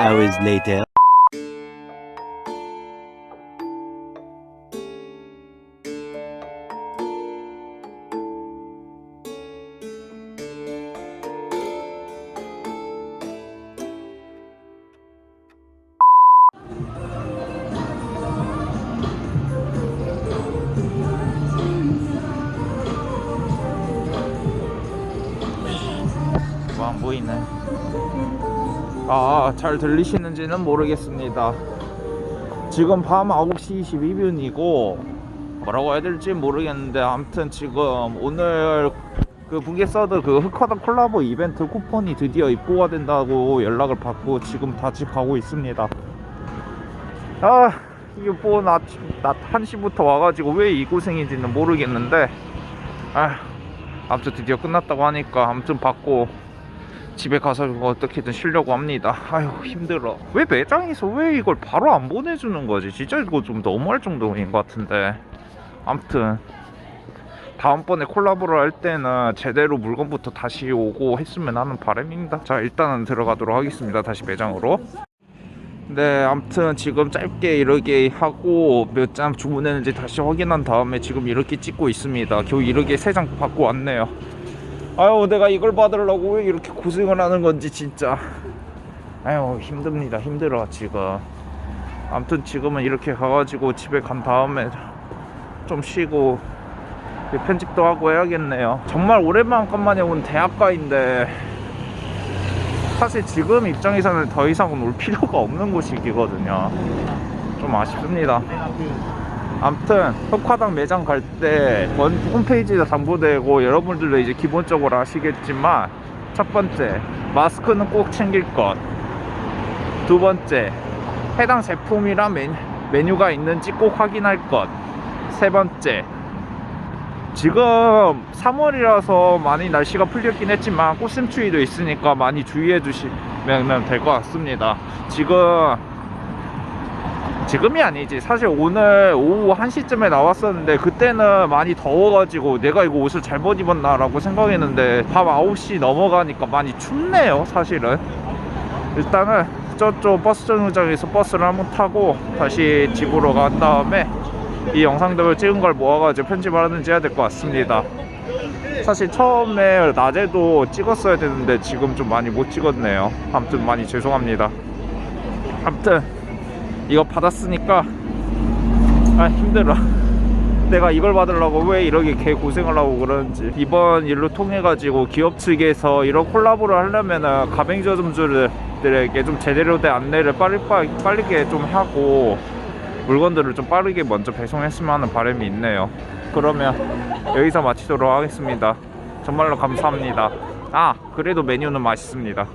hours later. 뭐안 보이네. 아, 잘 들리시는지는 모르겠습니다. 지금 밤 9시 22분이고 뭐라고 해야 될지 모르겠는데 아무튼 지금 오늘 그 북에서드 그 흑화다 콜라보 이벤트 쿠폰이 드디어 입고가 된다고 연락을 받고 지금 다시 가고 있습니다. 아, 이게 뭐 낮, 낮 1시부터 와가지고 왜 이 고생인지는 모르겠는데 아, 아무튼 드디어 끝났다고 하니까 아무튼 받고 집에 가서 어떻게든 쉬려고 합니다. 아유 힘들어. 왜 매장에서 왜 이걸 바로 안 보내주는 거지? 진짜 이거 좀 너무할 정도인 것 같은데. 아무튼 다음번에 콜라보를 할 때는 제대로 물건부터 다시 오고 했으면 하는 바람입니다. 자 일단은 들어가도록 하겠습니다. 다시 매장으로. 네, 아무튼 지금 짧게 이렇게 하고 몇 장 주문했는지 다시 확인한 다음에 지금 이렇게 찍고 있습니다. 겨우 이렇게 세 장 받고 왔네요. 아유, 내가 이걸 받으려고 왜 이렇게 고생을 하는 건지 진짜. 아유, 힘듭니다. 힘들어 지금. 아무튼 지금은 이렇게 가가지고 집에 간 다음에 좀 쉬고 편집도 하고 해야겠네요. 정말 오랜만에 온 대학가인데 사실 지금 입장에서는 더 이상은 올 필요가 없는 곳이거든요. 좀 아쉽습니다. 아무튼 흑화당 매장 갈 때 홈페이지에 당부되고 여러분들도 이제 기본적으로 아시겠지만 첫 번째 마스크는 꼭 챙길 것. 두 번째 해당 제품이랑 메뉴, 메뉴가 있는지 꼭 확인할 것. 세 번째 지금 3월이라서 많이 날씨가 풀렸긴 했지만 꽃샘추위도 있으니까 많이 주의해 주시면 될 것 같습니다. 지금 지금이 아니지. 사실 오늘 오후 1시쯤에 나왔었는데 그때는 많이 더워가지고 내가 이거 옷을 잘못 입었나 라고 생각했는데 밤 9시 넘어가니까 많이 춥네요 사실은. 일단은 저쪽 버스 정류장에서 버스를 한번 타고 다시 집으로 간 다음에 이 영상들을 찍은 걸 모아가지고 편집을 하는지 해야 될 것 같습니다. 사실 처음에 낮에도 찍었어야 되는데 지금 좀 많이 못 찍었네요. 아무튼 많이 죄송합니다. 아무튼 이거 받았으니까 아 힘들어. 내가 이걸 받으려고 왜 이렇게 개 고생을 하고 그러는지. 이번 일로 통해 가지고 기업 측에서 이런 콜라보를 하려면은 가맹점주들에게 좀 제대로 된 안내를 빨리 빠르게 좀 하고 물건들을 좀 빠르게 먼저 배송했으면 하는 바람이 있네요. 그러면 여기서 마치도록 하겠습니다. 정말로 감사합니다. 아 그래도 메뉴는 맛있습니다